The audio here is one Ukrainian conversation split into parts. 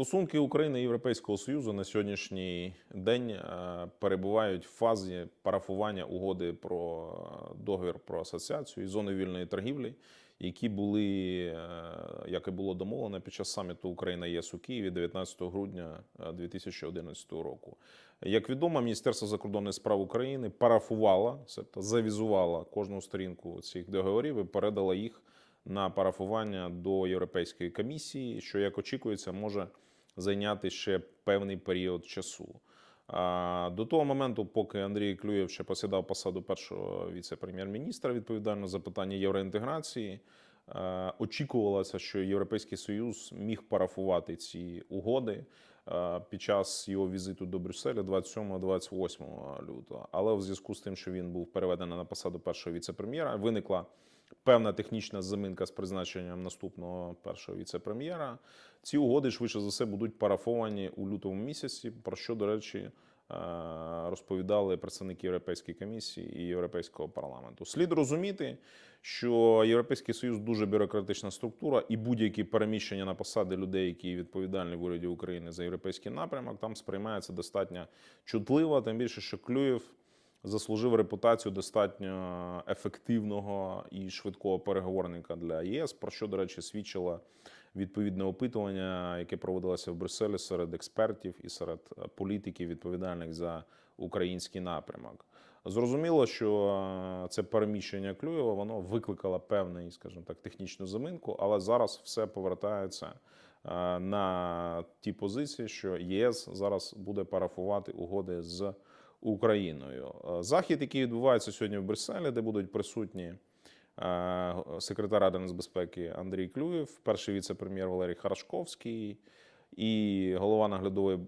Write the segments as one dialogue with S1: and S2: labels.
S1: Стосунки України і Європейського Союзу на сьогоднішній день е, перебувають в фазі парафування угоди про е, договір про асоціацію і зони вільної торгівлі, які були, е, як і було домовлено під час саміту Україна ЄС у Києві 19 грудня е, 2011 року. Як відомо, Міністерство закордонних справ України парафувало, тобто завізувало кожну сторінку цих договорів і передало їх на парафування до Європейської комісії, що як очікується, може зайняти ще певний період часу. До того моменту, поки Андрій Клюєв ще посідав посаду першого віце-прем'єр-міністра, відповідально за питання євроінтеграції, очікувалося, що Європейський Союз міг парафувати ці угоди е, під час його візиту до Брюсселя 27-28 лютого. Але в зв'язку з тим, що він був переведений на посаду першого віце-прем'єра, виникла певна технічна заминка з призначенням наступного першого віце-прем'єра. Ці угоди швидше за все будуть парафовані у лютому місяці, про що, до речі, е, розповідали представники Європейської комісії і Європейського парламенту. Слід розуміти, що Європейський Союз дуже бюрократична структура, і будь-які переміщення на посади людей, які відповідальні в уряді України за європейський напрямок, там сприймається достатньо чутливо, тим більше, що Клюєв заслужив репутацію достатньо ефективного і швидкого переговорника для ЄС, про що, до речі, свідчило відповідне опитування, яке проводилося в Брюсселі серед експертів і серед е, політиків, відповідальних за український напрямок. Зрозуміло, що е, це переміщення Клюєва воно викликало певний, скажімо так, технічну заминку, але зараз все повертається е, на ті позиції, що ЄС зараз буде парафувати угоди з Україною. Захід, який відбувається сьогодні в Брюсселі, де будуть присутні секретар Ради нацбезпеки Андрій Клюєв, перший віце-прем'єр Валерій Харашковський і голова наглядової е,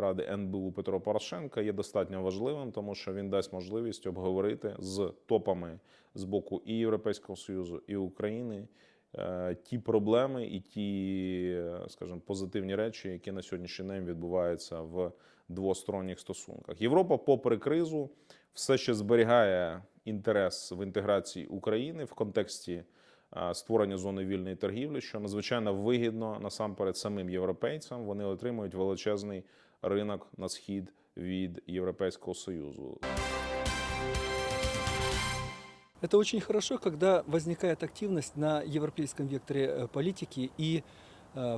S1: ради НБУ Петро Порошенко, є достатньо важливим, тому що він дасть можливість обговорити з топами з боку і Європейського Союзу, і України. е, Ті проблеми і ті, е, скажімо, позитивні речі, які на сьогоднішній день відбуваються в двосторонніх стосунках. Європа, попри кризу, все ще зберігає інтерес в інтеграції України в контексті е, створення зони вільної торгівлі, що надзвичайно вигідно насамперед самим європейцям. Вони отримують величезний ринок на схід від Європейського союзу.
S2: Это очень хорошо, когда возникает активность на европейском векторе э, политики. И э,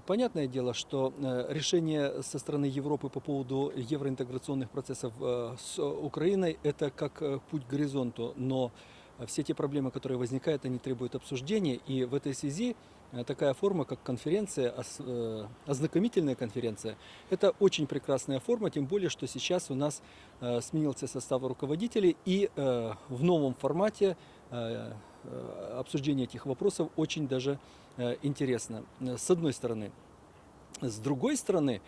S2: понятное дело, что э, решение со стороны Европы по поводу евроинтеграционных процессов э, с Украиной – это как э, путь к горизонту. Но э, все те проблемы, которые возникают, они требуют обсуждения. И в этой связи э, такая форма, как конференция, э, ознакомительная конференция, это очень прекрасная форма, тем более, что сейчас у нас э, сменился состав руководителей, и э, в новом формате э, э, обсуждение этих вопросов очень даже э, интересно, э, с одной стороны. С другой стороны,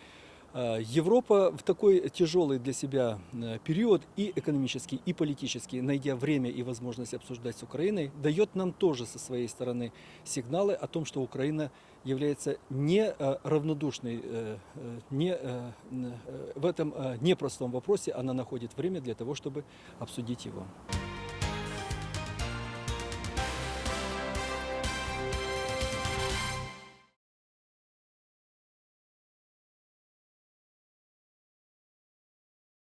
S2: э, Европа в такой тяжелый для себя э, период и экономический, и политический, найдя время и возможность обсуждать с Украиной, дает нам тоже со своей стороны сигналы о том, что Украина является не э, равнодушной э, э, не, э, э, в этом э, непростом вопросе, она находит время для того, чтобы обсудить его.